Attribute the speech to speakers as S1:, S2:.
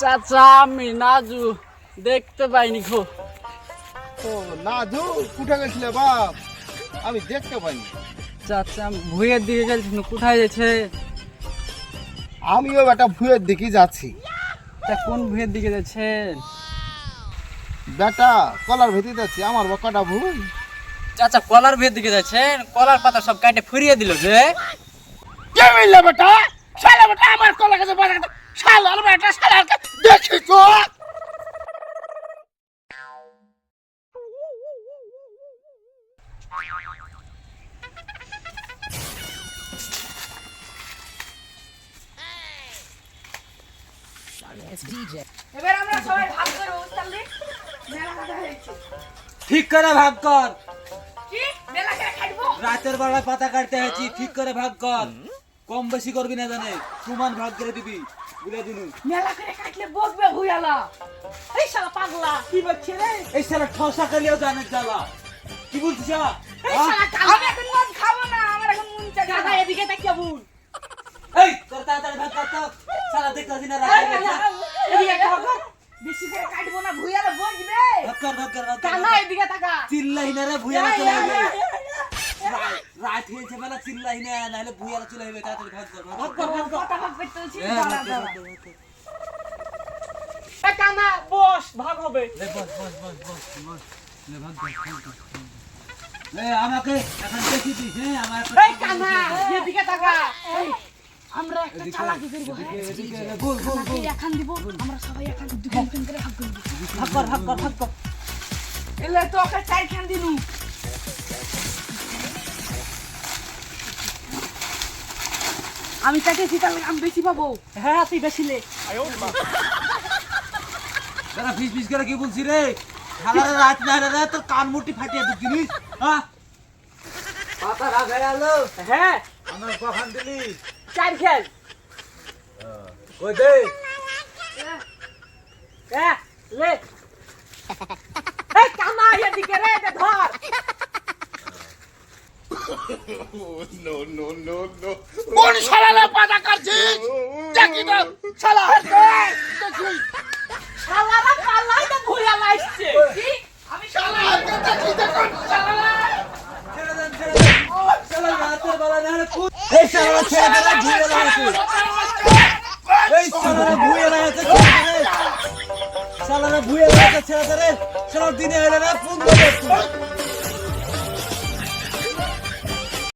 S1: চাচা আমি নাজু দেখতে পাইনি খো
S2: ও কুঠে গেছিলে বাপ। আমি দেখতে পাইনি।
S1: চাচা আমি ভুঁয়ের দিকে গেছি কোথায় গেছে?
S2: আমিও বেটা ভুয়ের দিকে যাচ্ছি।
S1: তা কোন ভুঁয়ের দিকে যাচ্ছেন
S2: বেটা কলার ভেতরে যাচ্ছি আমার বকাটা ভুল
S1: চাচা কলার ভুঁয়ের দিকে যাচ্ছেন কলার পাতা সব কাটে ফুরিয়ে দিল যে।
S2: কে মিললে বেটা? শালা বেটা আমার কলা কাছে বাজা কাছে শালার বেটা শালার কা- দেখি
S3: এবার আমরা সবাই ভাগ
S4: ঠিক করে ভাগ কর।
S3: কি? মেলা করে খাইবো?
S4: রাতের বেলায় পাতা কাটতে হয়েছি ঠিক করে ভাগ কর। কম বেশি করবি না জানে সমান ভাগ করে দিবি। বুঝে দিলু?
S3: মেলা করে কাটলে বকবে ভুয়ালা এই শালা পাগলা কি বলছে রে?
S4: এই সারা ঠসা কালিও জানে জ্বালা। কি বলছিস?
S3: শালা? আমি এখন মদ খাব না আমার এখন মন চাই দাদা এদিকে তাকিয়ে বুন
S4: এই তোর তাড়াতাড়ি ভাগ কর তো সারা দেখতেছি না রাত
S3: এদিকে খাব বেশি করে কাটবো না ভুয়ালা বকবে
S4: ভাগ কর ভাগ কর ভাগ কর,
S3: কানা এদিকে তাকা।
S4: চিল্লাই না রে ভুয়ারা চলে যাবে রাত হয়েছে বেলা চিল্লাই না নাহলে ভুয়ারা চলে যাবে তাড়াতাড়ি ভাগ কর ভাগ কর ভাগ কর
S3: কথা ভাগ করতে হচ্ছে
S4: ভাগ
S3: দাঁড়া
S4: কর,
S3: দাঁড়া।
S4: ভাগ কর, ভাগ কর।
S3: কানা বস ভাগ হবে।
S4: লে, বস, বস, বস, বস, বস। লে, ভাগ কর, ভাগ কর, ভাগ কর। লে, আমাকে এখন দেখি দিস আমার
S3: এই কানা এদিকে তাকা। আমরা একটা চালাকি করব
S4: এদিকে, এদিকে, লে, গোল, গোল, গোল।
S3: এই দিব আমরা সবাই এখান দুখান দুখান করে ভাগ করব
S4: ভাগ কর, ভাগ কর, ভাগ কর।
S3: এলে তো ওকে চাই খান দিনু? আমি তাকে শীতাল আমি বেশি পাবো। হ্যাঁ তুই বেশি লে।
S4: দাঁড়া, ফিস ফিস করে কি বলছি রে? খালারে রাত না রে তোর কান মুটি ফাটিয়ে দিস জিনিস হ্যাঁ? পাতা রাখ হয়ে গেল।
S3: হ্যাঁ।
S4: আমার কখন দিলি?
S3: চার খেল।
S4: ওই দে?
S3: হ্যাঁ লে। এই কানা এদিকে রে এটা ধর।
S2: কোন শালা পাতা কাটছিস? দেখি তো শালা
S3: শালারা পাল্লাই তো ভুয়া লাইছে কি আমি শালা
S2: দেখি দেখুন শালা
S4: ছেড়ে দেন ছেড়ে দেন শালা রাতের বেলা না হলে খুব এই শালা ছেড়ে দে রে, ভুঁয়ে লাগাইছে এই শালারা ভুঁয়ে লাগাইছে ছেড়ে দে রে। শালারা ভুঁয়ে লাগাইছে ছেড়ে দে রে শালা দিনে এলে না ফোন করে